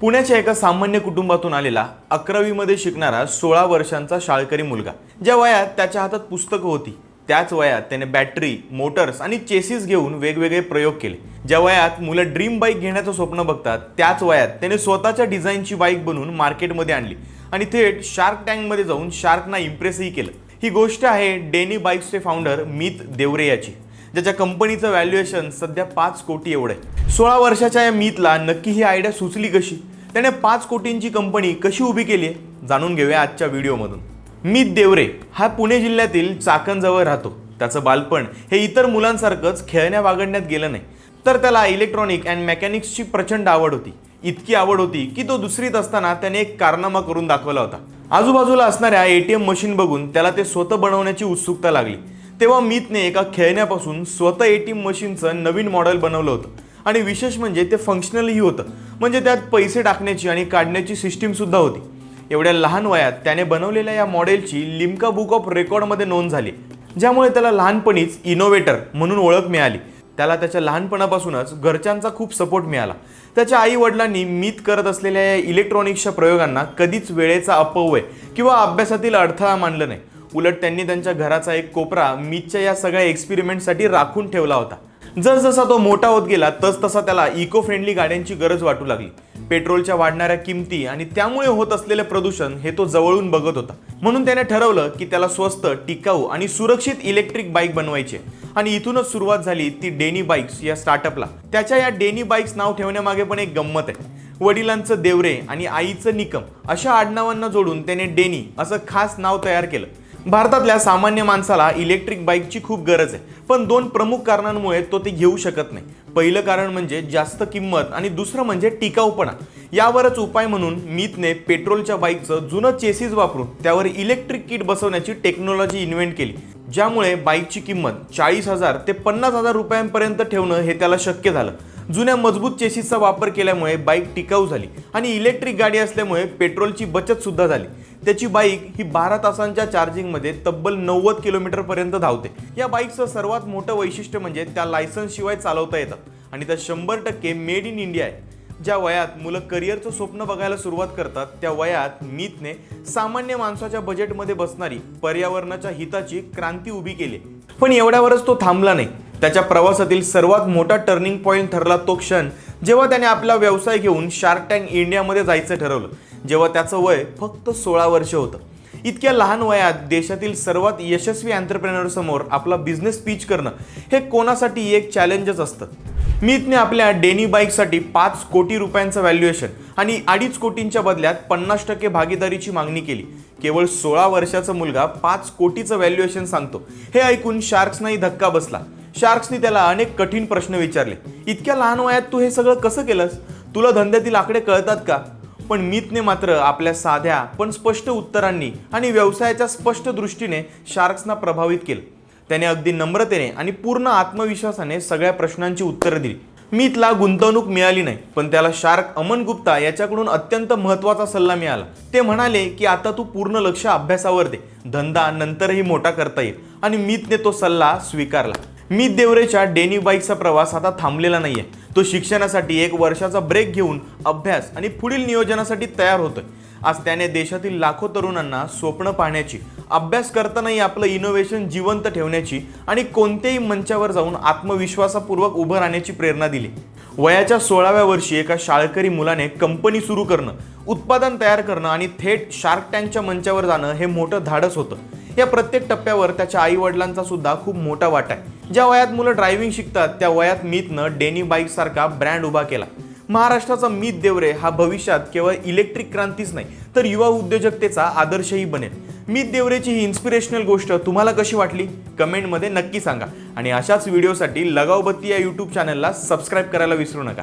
पुण्याच्या एका सामान्य कुटुंबातून आलेला अकरावीमध्ये शिकणारा सोळा वर्षांचा शाळकरी मुलगा. ज्या वयात त्याच्या हातात पुस्तकं होती त्याच वयात त्याने बॅटरी मोटर्स आणि चेसिस घेऊन वेगवेगळे प्रयोग केले. ज्या वयात मुलं ड्रीम बाईक घेण्याचं स्वप्न बघतात त्याच वयात त्याने स्वतःच्या डिझाईनची बाईक बनवून मार्केटमध्ये आणली आणि थेट शार्क टँकमध्ये जाऊन शार्कना इम्प्रेसही केलं. ही गोष्ट आहे डेनी बाईक्सचे फाउंडर मित देवरे याची ज्याच्या कंपनीचं व्हॅल्युएशन सध्या पाच कोटी एवढं आहे. सोळा वर्षाच्या या मीतला नक्की ही आयडिया सुचली कशी? त्याने पाच कोटींची कंपनी कशी उभी केली आहे जाणून घेऊया आजच्या व्हिडिओमधून. मीत देवरे हा पुणे जिल्ह्यातील चाकणजवळ राहतो. त्याचं बालपण हे इतर मुलांसारखंच खेळण्या वागडण्यात गेलं नाही. तर त्याला इलेक्ट्रॉनिक अँड मेकॅनिक्सची प्रचंड आवड होती. इतकी आवड होती की तो दुसरीत असताना त्याने एक कारनामा करून दाखवला होता. आजूबाजूला असणाऱ्या एटीएम मशीन बघून त्याला ते स्वतः बनवण्याची उत्सुकता लागली. तेव्हा मीतने एका खेळण्यापासून स्वतः एटीएम मशीनचं नवीन मॉडेल बनवलं होतं. आणि विशेष म्हणजे ते फंक्शनलही होतं. म्हणजे त्यात पैसे टाकण्याची आणि काढण्याची सिस्टीमसुद्धा होती. एवढ्या लहान वयात त्याने बनवलेल्या या मॉडेलची लिम्का बुक ऑफ रेकॉर्डमध्ये नोंद झाली. ज्यामुळे त्याला लहानपणीच इनोव्हेटर म्हणून ओळख मिळाली. त्याला त्याच्या लहानपणापासूनच घरच्यांचा खूप सपोर्ट मिळाला. त्याच्या आई वडिलांनी मीत करत असलेल्या या इलेक्ट्रॉनिक्सच्या प्रयोगांना कधीच वेळेचा अपव्यय किंवा अभ्यासातील अडथळा मानलं नाही. उलट त्यांनी त्यांच्या घराचा एक कोपरा मीतच्या या सगळ्या एक्सपेरिमेंटसाठी राखून ठेवला होता. जसजसा तो मोठा होत गेला तस तसा त्याला इको फ्रेंडली गाड्यांची गरज वाटू लागली. पेट्रोलच्या वाढणाऱ्या किमती आणि त्यामुळे होत असलेले प्रदूषण हे तो जवळून बघत होता. म्हणून त्याने ठरवलं की त्याला स्वस्त टिकाऊ आणि सुरक्षित इलेक्ट्रिक बाईक बनवायचे. आणि इथूनच सुरुवात झाली ती डेनी बाईक्स या स्टार्टअपला त्याच्या या डेनी बाईक्स नाव ठेवण्यामागे पण एक गंमत आहे. वडिलांचं देवरे आणि आईचं निकम अशा आडनावांना जोडून त्याने डेनी असं खास नाव तयार केलं. भारतातल्या सामान्य माणसाला इलेक्ट्रिक बाईकची खूप गरज आहे. पण दोन प्रमुख कारणांमुळे तो ते घेऊ शकत नाही. पहिलं कारण म्हणजे जास्त किंमत आणि दुसरं म्हणजे टिकाऊपणा. यावरच उपाय म्हणून मीतने पेट्रोलच्या बाईकचं जुनं चेसिस वापरून त्यावर इलेक्ट्रिक किट बसवण्याची टेक्नॉलॉजी इन्व्हेंट केली. ज्यामुळे बाईकची किंमत चाळीस हजार ते पन्नास हजार रुपयांपर्यंत ठेवणं हे त्याला शक्य झालं. जुन्या मजबूत चेसिसचा वापर केल्यामुळे बाईक टिकाऊ झाली आणि इलेक्ट्रिक गाडी असल्यामुळे पेट्रोलची बचत सुद्धा झाली. त्याची बाईक ही बारा तासांच्या चार्जिंगमध्ये तब्बल नव्वद किलोमीटरपर्यंत धावते. या बाईकचं सर्वात मोठं वैशिष्ट्य म्हणजे त्या लायसन्सशिवाय चालवता येतात आणि त्या शंभर टक्के मेड इन इंडिया आहे. ज्या वयात मुलं करिअरचं स्वप्न बघायला सुरुवात करतात त्या वयात मीतने सामान्य माणसाच्या बजेटमध्ये बसणारी पर्यावरणाच्या हिताची क्रांती उभी केली. पण एवढ्यावरच तो थांबला नाही. त्याच्या प्रवासातील सर्वात मोठा टर्निंग पॉईंट ठरला तो क्षण जेव्हा त्याने आपला व्यवसाय घेऊन शार्क टँक इंडियामध्ये जायचं ठरवलं. जेव्हा त्याचं वय फक्त सोळा वर्ष होतं. इतक्या लहान वयात देशातील सर्वात यशस्वी entrepreneur समोर आपला बिझनेस पीच करणं हे कोणासाठी एक चॅलेंजच असतं? मीतने आपल्या डेनी बाईकसाठी पाच कोटी रुपयांचं व्हॅल्युएशन आणि अडीच कोटींच्या बदल्यात पन्नास टक्के भागीदारीची मागणी केली. केवळ सोळा वर्षाचा मुलगा पाच कोटीचं व्हॅल्युएशन सांगतो. हे ऐकून शार्क्सनाही धक्का बसला. शार्क्सनी त्याला अनेक कठीण प्रश्न विचारले. इतक्या लहान वयात तू हे सगळं कसं केलंस? तुला धंद्यातील आकडे कळतात का? पण मितने मात्र आपल्या साध्या पण स्पष्ट उत्तरांनी आणि व्यवसायाच्या स्पष्ट दृष्टीने शार्क्सना प्रभावित केलं. त्याने अगदी नम्रतेने आणि पूर्ण आत्मविश्वासाने सगळ्या प्रश्नांची उत्तरं दिली. मीतला गुंतवणूक मिळाली नाही पण त्याला शार्क अमन गुप्ता याच्याकडून अत्यंत महत्त्वाचा सल्ला मिळाला. ते म्हणाले की आता तू पूर्ण लक्ष अभ्यासावर दे. धंदा नंतरही मोठा करता येईल. आणि मीतने तो सल्ला स्वीकारला. मी देवरेच्या डेनी बाईकचा प्रवास आता थांबलेला नाहीये. तो शिक्षणासाठी एक वर्षाचा ब्रेक घेऊन अभ्यास आणि पुढील नियोजनासाठी तयार होतोय. आज त्याने देशातील लाखो तरुणांना स्वप्न पाहण्याची अभ्यास करतानाही आपलं इनोव्हेशन जिवंत ठेवण्याची आणि कोणत्याही मंचावर जाऊन आत्मविश्वासापूर्वक उभं राहण्याची प्रेरणा दिली. वयाच्या सोळाव्या वर्षी एका शाळकरी मुलाने कंपनी सुरू करणं उत्पादन तयार करणं आणि थेट शार्क टँकच्या मंचावर जाणं हे मोठं धाडस होतं. या प्रत्येक टप्प्यावर त्याच्या आई वडिलांचा सुद्धा खूप मोठा वाटा आहे. ज्या वयात मुलं ड्रायव्हिंग शिकतात त्या वयात मीतनं डेनी बाईक सारखा ब्रँड उभा केला. महाराष्ट्राचा मीत देवरे हा भविष्यात केवळ इलेक्ट्रिक क्रांतीच नाही तर युवा उद्योजकतेचा आदर्शही बनेल. मीत देवरेची ही इन्स्पिरेशनल गोष्ट तुम्हाला कशी वाटली? कमेंटमध्ये नक्की सांगा. आणि अशाच व्हिडिओसाठी लगावबत्ती या यूट्यूब चॅनलला सबस्क्राईब करायला विसरू नका.